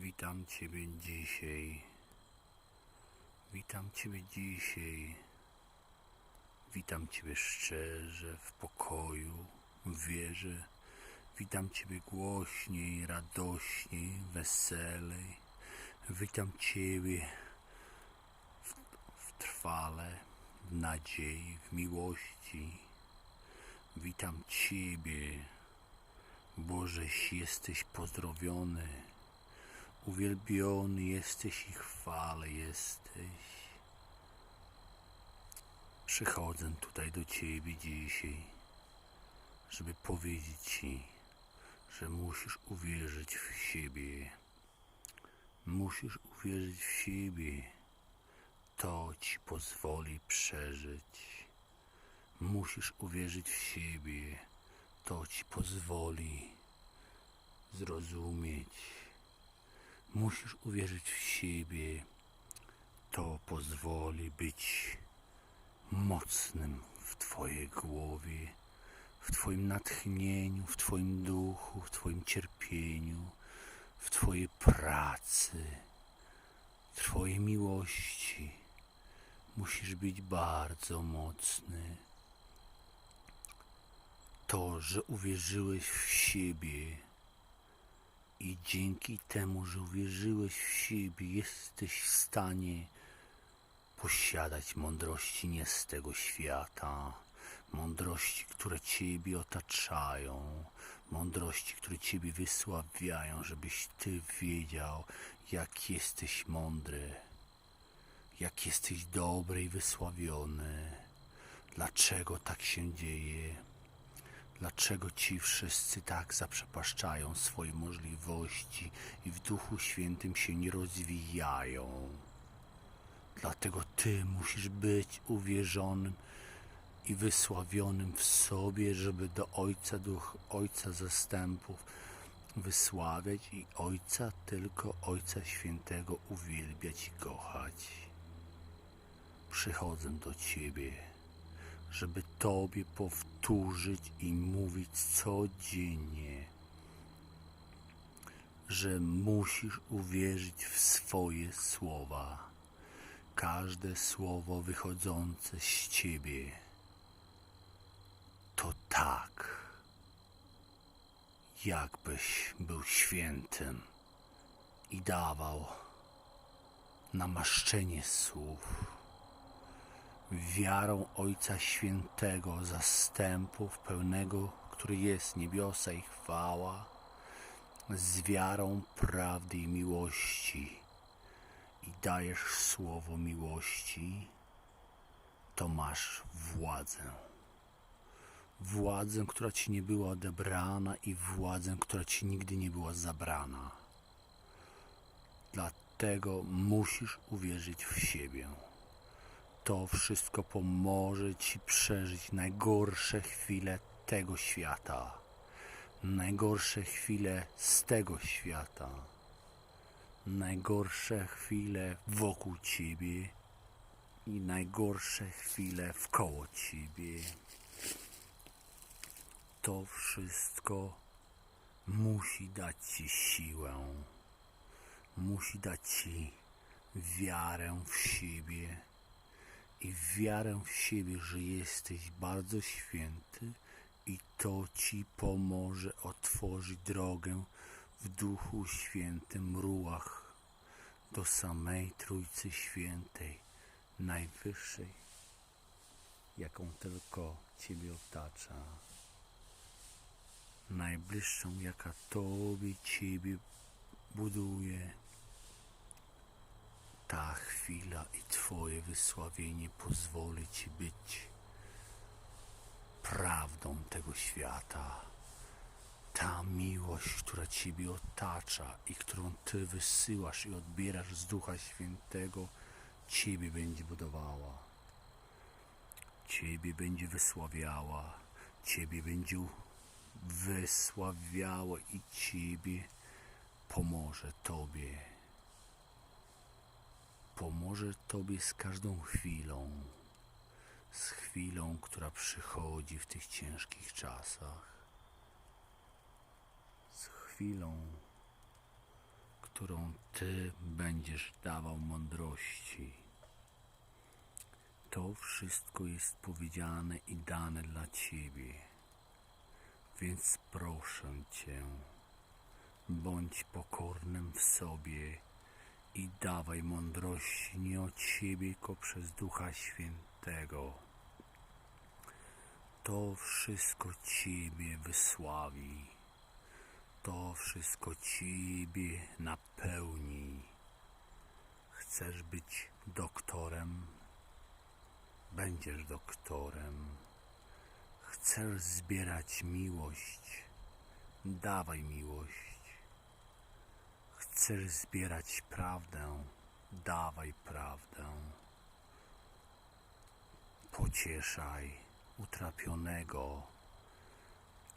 Witam Ciebie dzisiaj. Witam Ciebie dzisiaj. Witam Ciebie szczerze, w pokoju, w wierze. Witam Ciebie głośniej, radośniej, weselej. Witam Ciebie w, w trwale, w nadziei, w miłości. Witam Ciebie, Bożeś jesteś pozdrowiony. Uwielbiony jesteś i chwale jesteś. Przychodzę tutaj do Ciebie dzisiaj, żeby powiedzieć Ci, że musisz uwierzyć w siebie. Musisz uwierzyć w siebie. To Ci pozwoli przeżyć. Musisz uwierzyć w siebie. To Ci pozwoli zrozumieć. Musisz uwierzyć w siebie. To pozwoli być mocnym w Twojej głowie, w Twoim natchnieniu, w Twoim duchu, w Twoim cierpieniu, w Twojej pracy, w Twojej miłości. Musisz być bardzo mocny. To, że uwierzyłeś w siebie, i dzięki temu, że uwierzyłeś w siebie, jesteś w stanie posiadać mądrości nie z tego świata, mądrości, które Ciebie otaczają, mądrości, które Ciebie wysławiają, żebyś Ty wiedział, jak jesteś mądry, jak jesteś dobry i wysławiony, dlaczego tak się dzieje. Dlaczego ci wszyscy tak zaprzepaszczają swoje możliwości i w Duchu Świętym się nie rozwijają? Dlatego ty musisz być uwierzonym i wysławionym w sobie, żeby do Ojca Duch, Ojca zastępów wysławiać i Ojca, tylko Ojca Świętego uwielbiać i kochać. Przychodzę do Ciebie żeby Tobie powtórzyć i mówić codziennie, że musisz uwierzyć w swoje słowa. Każde słowo wychodzące z Ciebie to tak, jakbyś był świętym i dawał namaszczenie słów wiarą Ojca Świętego, zastępów pełnego, który jest niebiosa i chwała, z wiarą prawdy i miłości i dajesz słowo miłości, to masz władzę. Władzę, która ci nie była odebrana i władzę, która ci nigdy nie była zabrana. Dlatego musisz uwierzyć w siebie to wszystko pomoże Ci przeżyć najgorsze chwile tego świata, najgorsze chwile z tego świata, najgorsze chwile wokół Ciebie i najgorsze chwile wkoło Ciebie. To wszystko musi dać Ci siłę, musi dać Ci wiarę w siebie i wiarę w siebie, że jesteś bardzo święty i to Ci pomoże otworzyć drogę w Duchu Świętym Ruach do samej Trójcy Świętej, najwyższej, jaką tylko Ciebie otacza, najbliższą, jaka Tobie Ciebie buduje ta chwila i Twoje wysławienie pozwoli Ci być prawdą tego świata. Ta miłość, która Ciebie otacza i którą Ty wysyłasz i odbierasz z Ducha Świętego, Ciebie będzie budowała. Ciebie będzie wysławiała. Ciebie będzie wysławiała i Ciebie pomoże Tobie pomoże Tobie z każdą chwilą, z chwilą, która przychodzi w tych ciężkich czasach, z chwilą, którą Ty będziesz dawał mądrości. To wszystko jest powiedziane i dane dla Ciebie. Więc proszę Cię, bądź pokornym w sobie i dawaj mądrości od siebie, tylko przez Ducha Świętego. To wszystko Ciebie wysławi. To wszystko Ciebie napełni. Chcesz być doktorem? Będziesz doktorem. Chcesz zbierać miłość? Dawaj miłość. Chcesz zbierać prawdę? Dawaj prawdę. Pocieszaj utrapionego,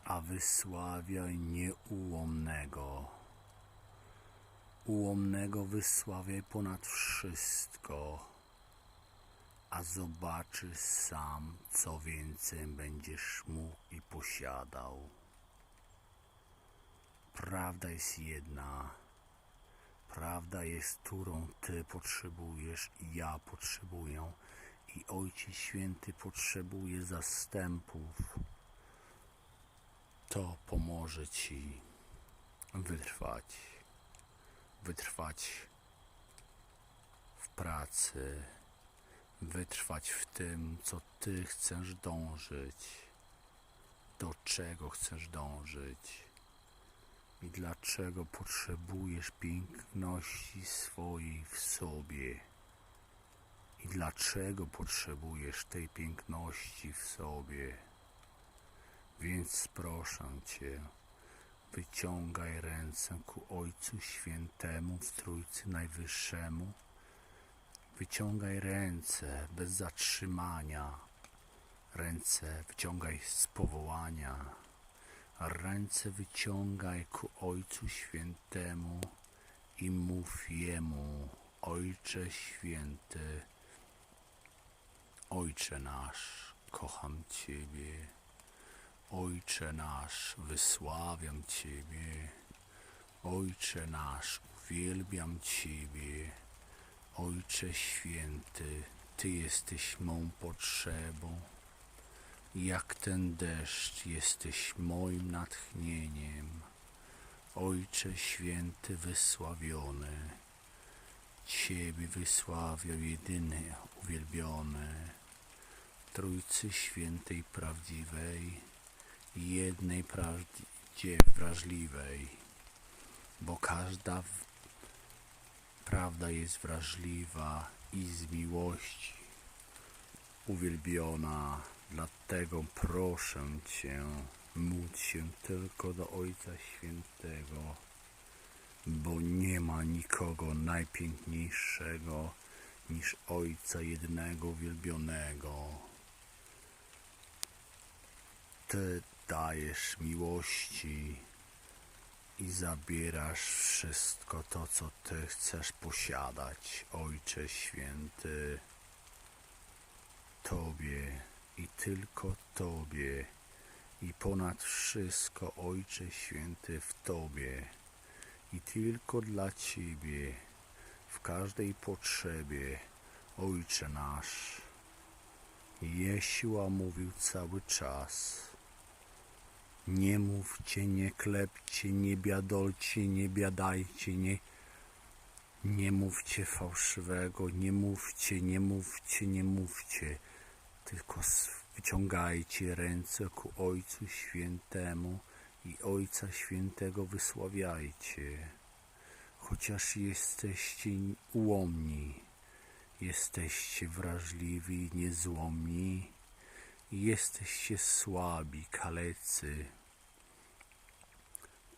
a wysławiaj nieułomnego. Ułomnego wysławiaj ponad wszystko, a zobaczysz sam, co więcej będziesz mógł i posiadał. Prawda jest jedna. Prawda jest, którą Ty potrzebujesz i ja potrzebuję. I Ojciec Święty potrzebuje zastępów. To pomoże Ci wytrwać, wytrwać w pracy, wytrwać w tym, co Ty chcesz dążyć, do czego chcesz dążyć i dlaczego potrzebujesz piękności swojej w sobie i dlaczego potrzebujesz tej piękności w sobie. Więc proszę Cię, wyciągaj ręce ku Ojcu Świętemu w Trójcy Najwyższemu. Wyciągaj ręce bez zatrzymania. Ręce wyciągaj z powołania. Ręce wyciągaj ku Ojcu Świętemu i mów Jemu, Ojcze Święty, Ojcze nasz, kocham Ciebie. Ojcze nasz, wysławiam Ciebie. Ojcze nasz, uwielbiam Ciebie. Ojcze Święty, Ty jesteś mą potrzebą. Jak ten deszcz jesteś moim natchnieniem. Ojcze Święty wysławiony, Ciebie wysławiał jedyny uwielbiony, Trójcy Świętej Prawdziwej, jednej prawdzie wrażliwej, bo każda prawda jest wrażliwa i z miłości uwielbiona. Dlatego proszę Cię, módl się tylko do Ojca Świętego, bo nie ma nikogo najpiękniejszego niż Ojca jednego uwielbionego. Ty dajesz miłości i zabierasz wszystko to, co Ty chcesz posiadać, Ojcze Święty. Tobie i tylko Tobie i ponad wszystko, Ojcze Święty, w Tobie i tylko dla Ciebie, w każdej potrzebie, Ojcze nasz. Jesiła mówił cały czas. Nie mówcie, nie klepcie, nie biadolcie, nie biadajcie, nie, nie mówcie fałszywego, nie mówcie, nie mówcie, nie mówcie, tylko wyciągajcie ręce ku Ojcu Świętemu i Ojca Świętego wysławiajcie. Chociaż jesteście ułomni, jesteście wrażliwi, niezłomni, jesteście słabi, kalecy,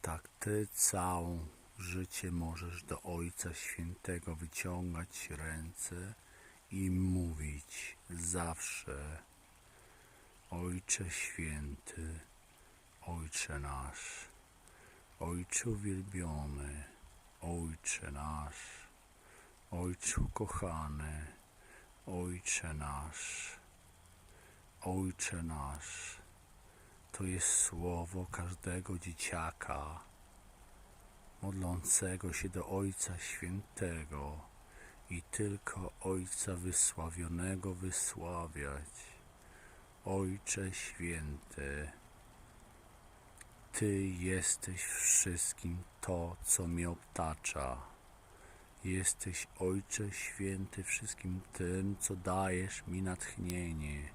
tak Ty całą życie możesz do Ojca Świętego wyciągać ręce i mówić zawsze Ojcze Święty, Ojcze nasz, Ojcze uwielbiony, Ojcze nasz, Ojcu kochany, Ojcze nasz, Ojcze nasz. To jest słowo każdego dzieciaka. modlącego się do Ojca Świętego i tylko Ojca Wysławionego wysławiać. Ojcze Święty, Ty jesteś wszystkim to, co mnie obtacza. Jesteś Ojcze Święty wszystkim tym, co dajesz mi natchnienie.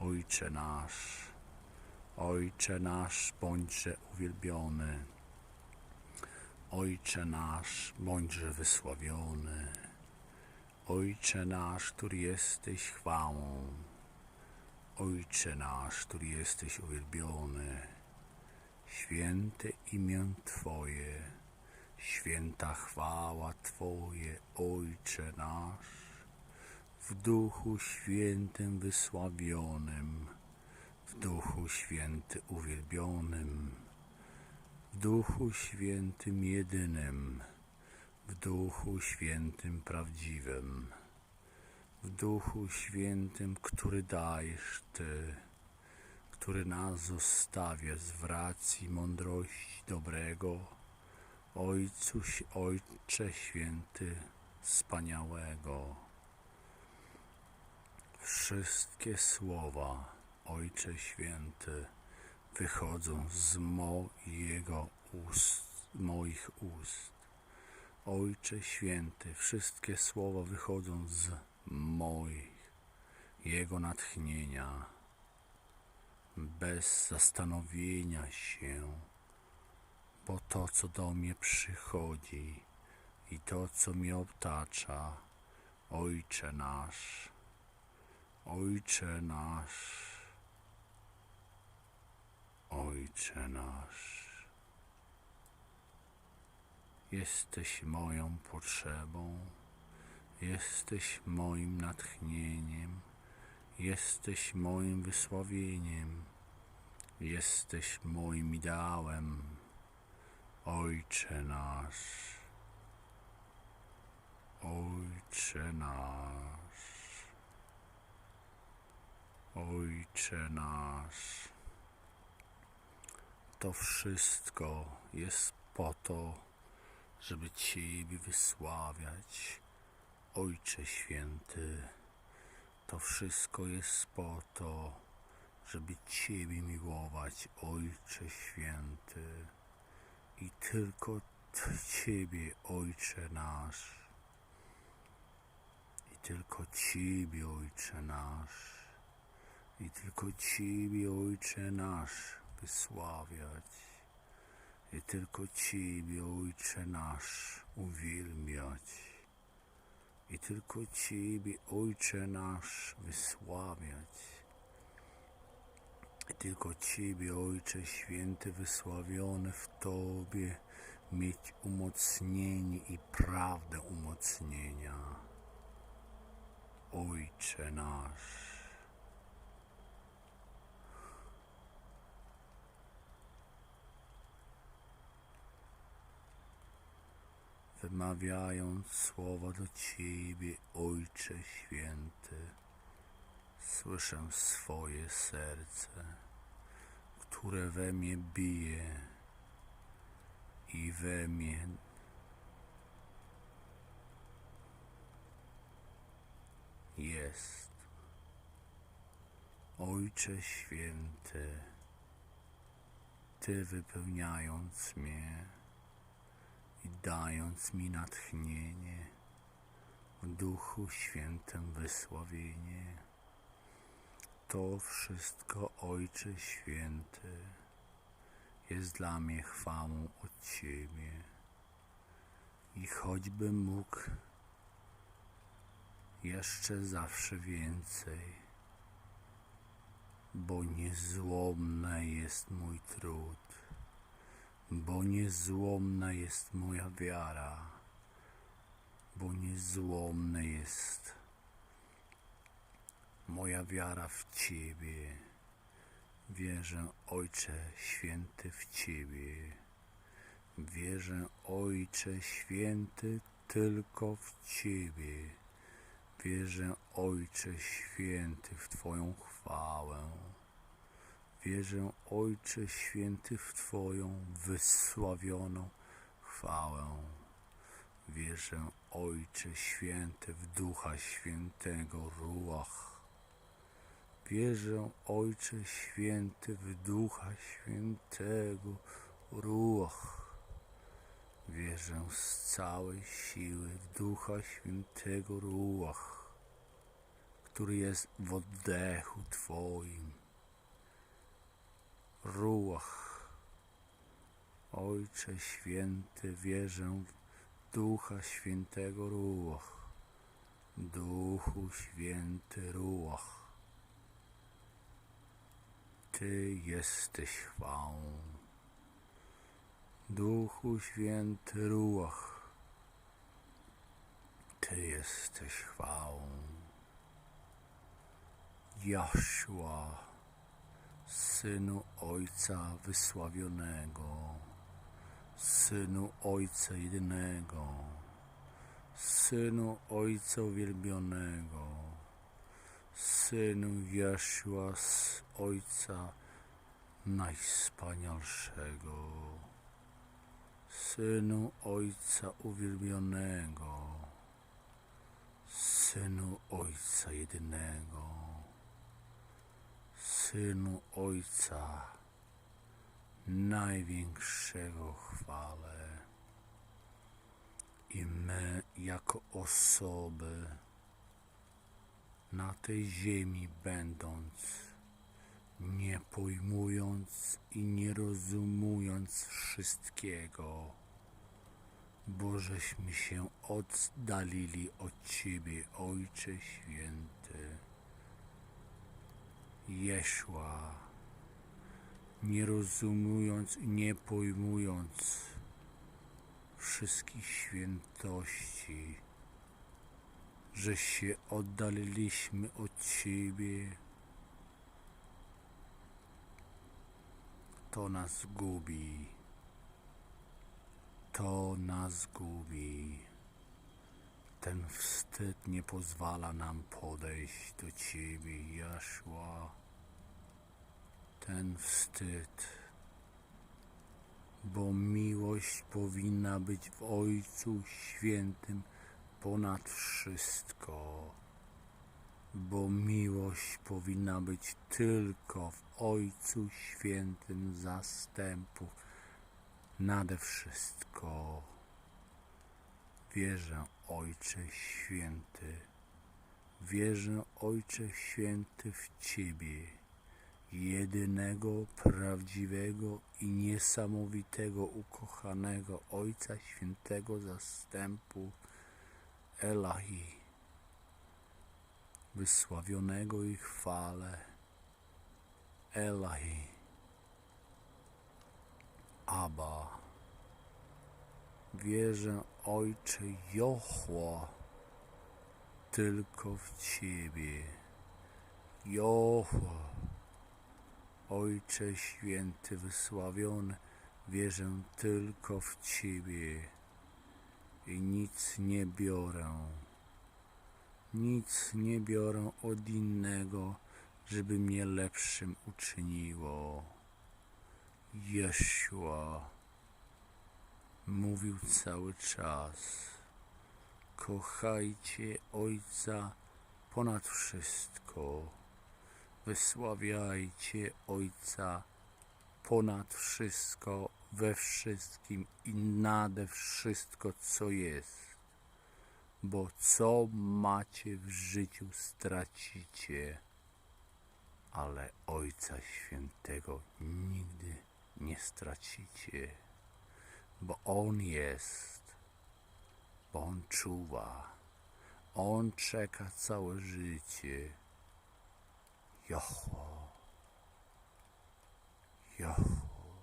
Ojcze nasz, Ojcze nasz, bądźże uwielbiony. Ojcze nasz, bądźże wysławiony. Ojcze nasz, który jesteś chwałą. Ojcze nasz, który jesteś uwielbiony. Święte imię Twoje, święta chwała Twoje, Ojcze nasz, w Duchu Świętym wysławionym, w Duchu Święty uwielbionym, w Duchu Świętym jedynym, w Duchu Świętym prawdziwym, w Duchu Świętym, który dajesz Ty, który nas zostawia z racji mądrości dobrego, Ojcu, Ojcze Święty, wspaniałego. Wszystkie słowa, Ojcze Święty, wychodzą z mojego ust, moich ust. Ojcze Święty, wszystkie słowa wychodzą z moich, Jego natchnienia, bez zastanowienia się, bo to, co do mnie przychodzi i to, co mnie obtacza, Ojcze nasz, Ojcze nasz, Ojcze nasz. Jesteś moją potrzebą, jesteś moim natchnieniem, jesteś moim wysławieniem, jesteś moim ideałem, Ojcze nasz, Ojcze nasz, Ojcze nasz. To wszystko jest po to, żeby Ciebie wysławiać, Ojcze Święty. To wszystko jest po to, żeby Ciebie miłować, Ojcze Święty. I tylko Ciebie, Ojcze nasz. I tylko Ciebie, Ojcze nasz. I tylko Ciebie, Ojcze nasz, wysławiać. I tylko Ciebie, Ojcze nasz, uwielbiać. I tylko Ciebie, Ojcze nasz, wysławiać. I tylko Ciebie, Ojcze Święty, wysławiony w Tobie, mieć umocnienie i prawdę umocnienia. Ojcze nasz. Wymawiając słowa do Ciebie, Ojcze Święty, słyszę swoje serce, które we mnie bije i we mnie jest. Ojcze Święty, Ty wypełniając mnie, dając mi natchnienie, Duchu Świętym wysławienie. To wszystko, Ojcze Święty, jest dla mnie chwałą od Ciebie. I choćbym mógł jeszcze zawsze więcej, bo niezłomny jest mój trud bo niezłomna jest moja wiara, bo niezłomna jest moja wiara w Ciebie. Wierzę, Ojcze Święty, w Ciebie. Wierzę, Ojcze Święty, tylko w Ciebie. Wierzę, Ojcze Święty, w Twoją chwałę. Wierzę, Ojcze Święty, w Twoją wysławioną chwałę. Wierzę, Ojcze Święty, w Ducha Świętego Ruach. Wierzę, Ojcze Święty, w Ducha Świętego Ruach. Wierzę z całej siły w Ducha Świętego Ruach, który jest w oddechu Twoim. Ruach. Ojcze Święty, wierzę w Ducha Świętego Ruach. Duchu Święty Ruach. Ty jesteś chwałą. Duchu Święty Ruach. Ty jesteś chwałą. Jaszła, Synu Ojca Wysławionego, Synu Ojca Jedynego, Synu Ojca Uwielbionego, Synu Jaszła z Ojca Najwspanialszego, Synu Ojca Uwielbionego, Synu Ojca Jedynego, Synu Ojca Największego chwale i my jako osoby na tej ziemi będąc, nie pojmując i nie rozumując wszystkiego, bo żeśmy się oddalili od Ciebie, Ojcze Święty. Jeszła, nie rozumując i nie pojmując wszystkich świętości, że się oddaliliśmy od Ciebie, to nas gubi, to nas gubi. Ten wstyd nie pozwala nam podejść do Ciebie, Jaszła. Ten wstyd, bo miłość powinna być w Ojcu Świętym ponad wszystko. Bo miłość powinna być tylko w Ojcu Świętym zastępów nade wszystko. Wierzę, Ojcze Święty, wierzę, Ojcze Święty, w Ciebie, jedynego, prawdziwego i niesamowitego, ukochanego Ojca Świętego zastępu Elahi, wysławionego i chwale Elahi, Abba. Wierzę, Ojcze Jochła, tylko w Ciebie. Jochła, Ojcze Święty, wysławiony, wierzę tylko w Ciebie i nic nie biorę. Nic nie biorę od innego, żeby mnie lepszym uczyniło. Jeszła mówił cały czas. Kochajcie Ojca ponad wszystko. Wysławiajcie Ojca ponad wszystko, we wszystkim i nade wszystko, co jest. Bo co macie w życiu, stracicie, ale Ojca Świętego nigdy nie stracicie bo On jest, bo On czuwa, On czeka całe życie. Jochło, Jochło,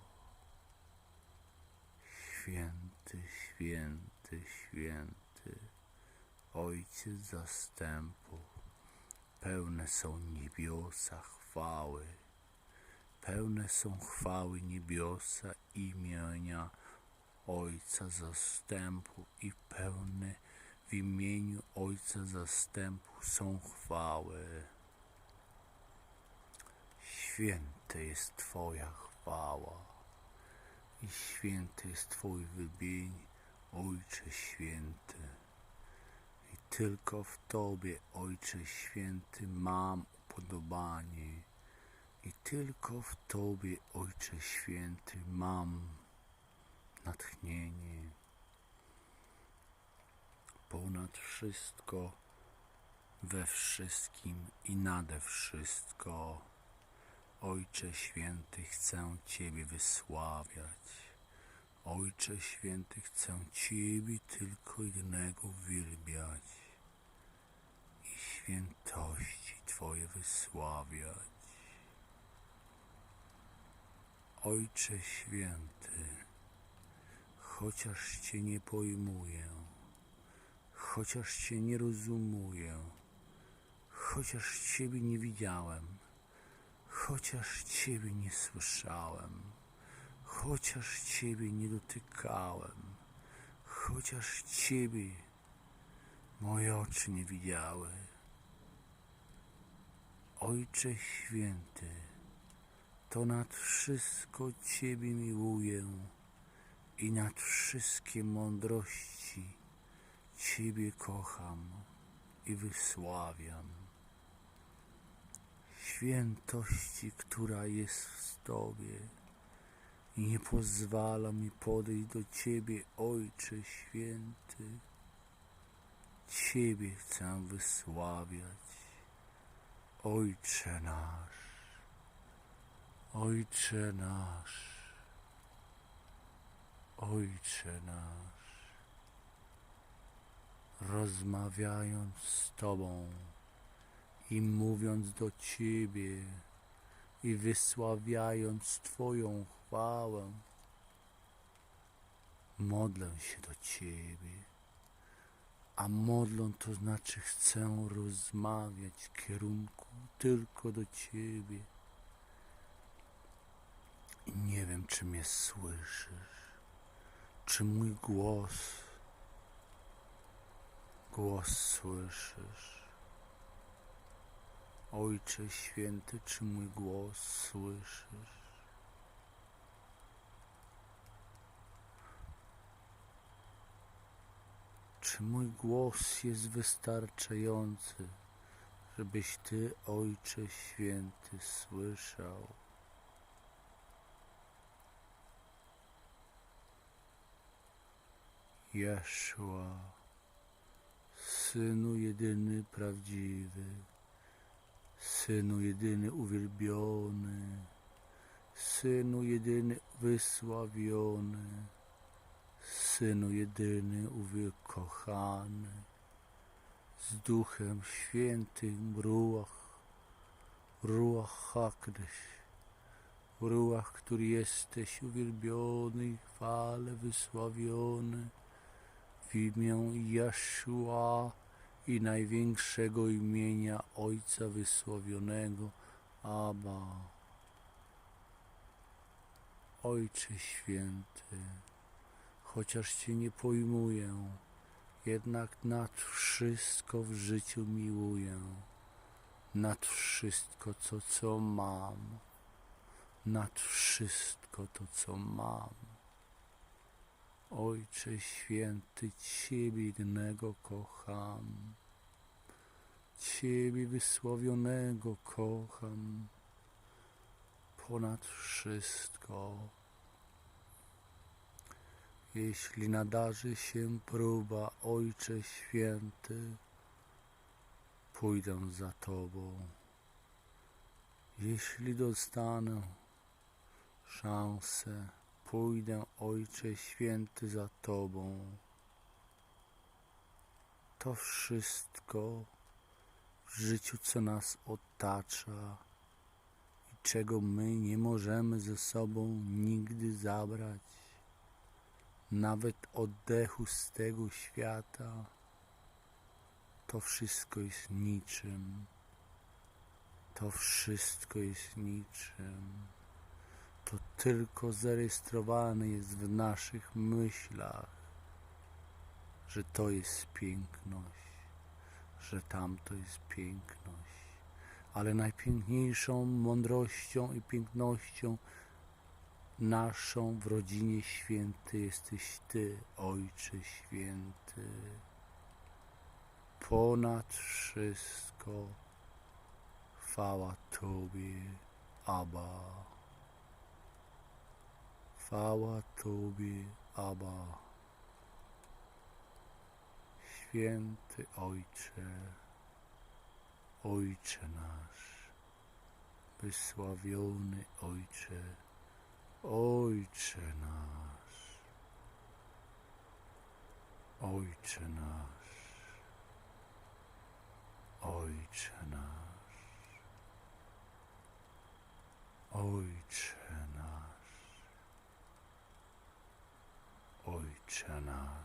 święty, święty, święty, Ojciec zastępu, pełne są niebiosa chwały, pełne są chwały niebiosa imienia Ojca zastępu i pełne w imieniu Ojca zastępu są chwały. Święte jest Twoja chwała i święty jest Twój wybień Ojcze Święty. I tylko w Tobie, Ojcze Święty, mam upodobanie. I tylko w Tobie, Ojcze Święty, mam natchnienie. Ponad wszystko, we wszystkim i nade wszystko, Ojcze Święty, chcę Ciebie wysławiać. Ojcze Święty, chcę Ciebie tylko jednego wielbiać i świętości Twoje wysławiać. Ojcze Święty, chociaż Cię nie pojmuję, chociaż Cię nie rozumuję, chociaż Ciebie nie widziałem, chociaż Ciebie nie słyszałem, chociaż Ciebie nie dotykałem, chociaż Ciebie moje oczy nie widziały. Ojcze Święty, to nad wszystko Ciebie miłuję i nad wszystkie mądrości Ciebie kocham i wysławiam. Świętości, która jest w Tobie nie pozwala mi podejść do Ciebie, Ojcze Święty. Ciebie chcę wysławiać, Ojcze nasz, Ojcze nasz, Ojcze nasz, rozmawiając z Tobą i mówiąc do Ciebie i wysławiając Twoją chwałę, modlę się do Ciebie. A modlą to znaczy chcę rozmawiać w kierunku tylko do Ciebie. I nie wiem, czy mnie słyszysz, czy mój głos, głos słyszysz. Ojcze Święty, czy mój głos słyszysz? Czy mój głos jest wystarczający, żebyś Ty, Ojcze Święty, słyszał? Jeszła, Synu jedyny prawdziwy, Synu jedyny uwielbiony, Synu jedyny wysławiony, Synu jedyny uwykochany, z Duchem Świętym Ruach, Ruach Hakdyś, Ruach, który jesteś uwielbiony chwale wysławiony w imię Jeszua i największego imienia Ojca wysławionego Abba. Ojcze Święty, chociaż Cię nie pojmuję, jednak nad wszystko w życiu miłuję, nad wszystko to, co mam, nad wszystko to, co mam. Ojcze Święty, Ciebie jednego kocham, Ciebie wysławionego kocham ponad wszystko. Jeśli nadarzy się próba, Ojcze Święty, pójdę za Tobą. Jeśli dostanę szansę, pójdę, Ojcze Święty, za Tobą. To wszystko w życiu, co nas otacza i czego my nie możemy ze sobą nigdy zabrać nawet oddechu z tego świata, to wszystko jest niczym. To wszystko jest niczym. To tylko zarejestrowane jest w naszych myślach, że to jest piękność, że tamto jest piękność. Ale najpiękniejszą mądrością i pięknością naszą w rodzinie święty jesteś Ty, Ojcze Święty. Ponad wszystko chwała Tobie, Abba. Chwała Tobie, Abba. Święty Ojcze, Ojcze nasz, wysławiony Ojcze, Ojcze nasz, Ojcze nasz, Ojcze nasz, Ojcze nasz, Ojcze